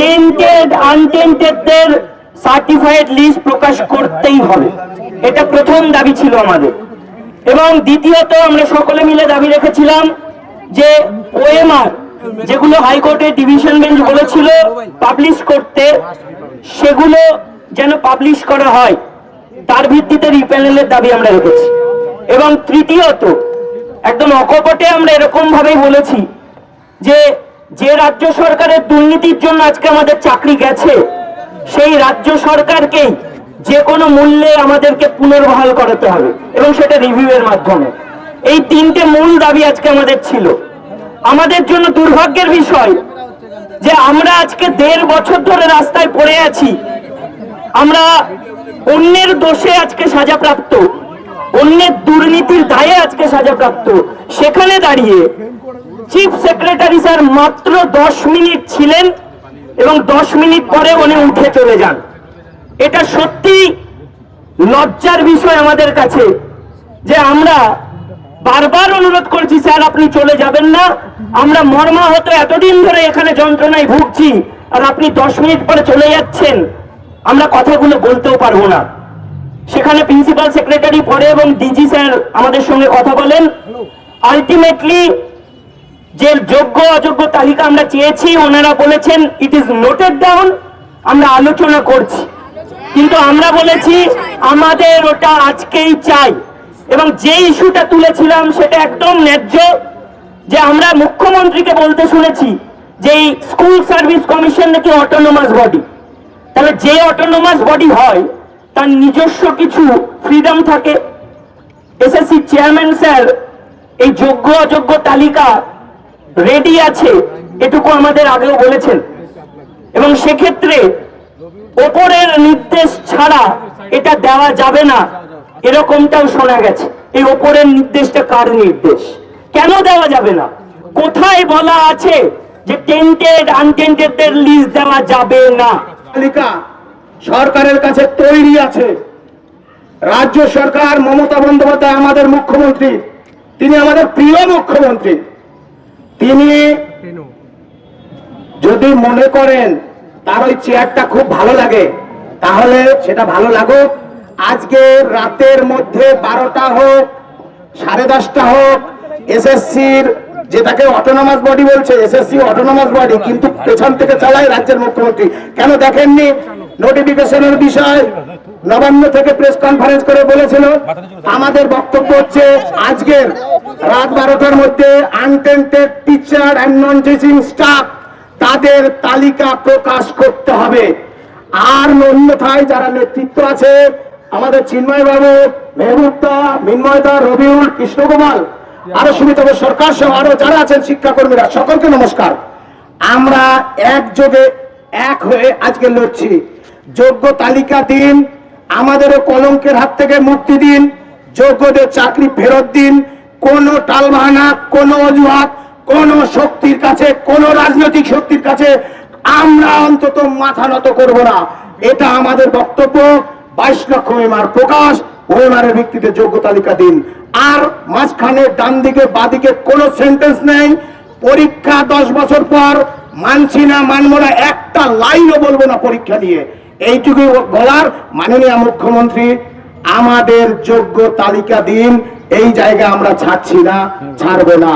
Tainted আনটেন্টেডদের list প্রকাশ করতেই হবে। এটা প্রথম দাবি ছিল আমাদের। এবং দ্বিতীয়ত আমরা সকলে মিলে দাবি রেখেছিলাম যে যেগুলো হাইকোর্টের ডিভিশন বেঞ্চ বলেছিল পাবলিশ করতে, সেগুলো যেন পাবলিশ করা হয়, তার ভিত্তিতে রিপ্যানেলের দাবি আমরা রেখেছি। এবং তৃতীয়ত, একদম অকপটে আমরা এরকম ভাবেই বলেছি যে যে রাজ্য সরকারের দুর্নীতির জন্য আজকে আমাদের চাকরি গেছে, সেই রাজ্য সরকারকেই যে কোনো মূল্যে আমাদেরকে পুনর্বহাল করাতে হবে এবং সেটা রিভিউ এর মাধ্যমে। এই তিনটে মূল দাবি আজকে আমাদের ছিল। আমাদের জন্য দুর্ভাগ্যের বিষয় যে আমরা আজকে দেড় বছর ধরে রাস্তায় পড়ে আছি। আমরা অন্যের দোষে আজকে সাজাপ্রাপ্ত অন্যের দুর্নীতির দায়ে আজকে সাজাপ্রাপ্ত। সেখানে দাঁড়িয়ে চিফ সেক্রেটারি স্যার মাত্র দশ মিনিট ছিলেন এবং দশ মিনিট পরে উনি উঠে চলে যান। এটা সত্যি লজ্জার বিষয় আমাদের কাছে যে আমরা বারবার অনুরোধ করছি, স্যার, আপনি চলে যাবেন না। আমরা মর্মাহত এতদিন ধরে এখানে যন্ত্রণায় ভুগছি আর আপনি দশ মিনিট পরে চলে যাচ্ছেন। আমরা কথাগুলো বলতেও পারব না। সেখানে প্রিন্সিপাল সেক্রেটারি পরে এবং ডিজি স্যার আমাদের সঙ্গে কথা বলেন। আলটিমেটলি যে যোগ্য, অযোগ্য তালিকা আমরা চেয়েছি, ওনারা বলেছেন ইট ইজ নোটেড ডাউন আমরা আলোচনা করছি। কিন্তু আমরা বলেছি, আমাদের ওটা আজকেই চাই। এবং যে ইস্যুটা তুলেছিলাম, সেটা একদম ন্যায্য, যে আমরা মুখ্যমন্ত্রীকে বলতে শুনেছি যে স্কুল সার্ভিস কমিশন নাকি অটোনোমাস বডি তাহলে যে অটোনোমাস বডি হয় তার নিজস্ব কিছু ফ্রিডম থাকে। এসএসসি চেয়ারম্যান স্যার এই যোগ্য অযোগ্য তালিকা রেডি আছে, এটুকু আমাদের আগেও বলেছেন। এবং সেক্ষেত্রে ওপরের নির্দেশ ছাড়া এটা দেওয়া যাবে না, এরকমটাও শোনা গেছে। এই ওপরের নির্দেশটা কার নির্দেশ? কেন দেওয়া যাবে না? কোথায় বলা আছে যে টেন্টেড আনটেন্টেডদের লিস্ট দেওয়া যাবে না? সরকারের কাছে তৈরি আছে। রাজ্য সরকার মমতা বন্দ্যোপাধ্যায় আমাদের মুখ্যমন্ত্রী তিনি আমাদের প্রিয় মুখ্যমন্ত্রী। তিনি যদি মনে করেন তার ওই চেয়ারটা খুব ভালো লাগে তাহলে সেটা ভালো লাগুক। আজকে রাতের মধ্যে বারোটা হোক সাড়ে দশটা হোক এসএসসির যেটাকে অটোনমাস বডি বলছে এসএসসি অটোনমাস বডি কিন্তু পেছন থেকে চালায় রাজ্যের মুখ্যমন্ত্রী। কেন দেখেননি? নোটিফিকেশনের বিষয় নবান্ন থেকে প্রেস কনফারেন্স করে বলেছিল। আমাদের বক্তব্য হচ্ছে, আজকের রাত বারোটার মধ্যে untainted teacher and non teaching staff তাদের তালিকা প্রকাশ করতে হবে। আর অন্যথায় যারা নেতৃত্ব আছে, আমাদের চিন্ময় বাবু মেহবুবদা মিন্ময়দা, রবিউল কৃষ্ণকুমার আরও সুমিতব সরকার সহ আরও যারা আছেন শিক্ষাকর্মীরা, সকলকে নমস্কার। আমরা একযোগে এক হয়ে আজকে লড়ছি। যোগ্য তালিকা দিন, আমাদেরও কলঙ্কের হাত থেকে মুক্তি দিন, যোগ্যদের চাকরি ফেরত দিন, কোনো টালবাহানা, কোনো অজুহাত, কোন শক্তির কাছে, কোন রাজনৈতিক শক্তির কাছে আমরা অন্তত মাথা নত করব না। এটা আমাদের বক্তব্য। বাইশ লক্ষ ওয়েমার প্রকাশ। ওয়েমারের ভিত্তিতে যোগ্য তালিকা দিন। আর মাঝখানে ডান দিকে বাদিকে কোনো সেন্টেন্স নেই। পরীক্ষা দশ বছর পর মানছি না, মানবো না, একটা লাইনও বলব না পরীক্ষা নিয়ে। এইটুকু বলার মাননীয় মুখ্যমন্ত্রী, আমাদের যোগ্য তালিকা দিন এই জায়গা আমরা ছাড়ছি না, ছাড়বো না।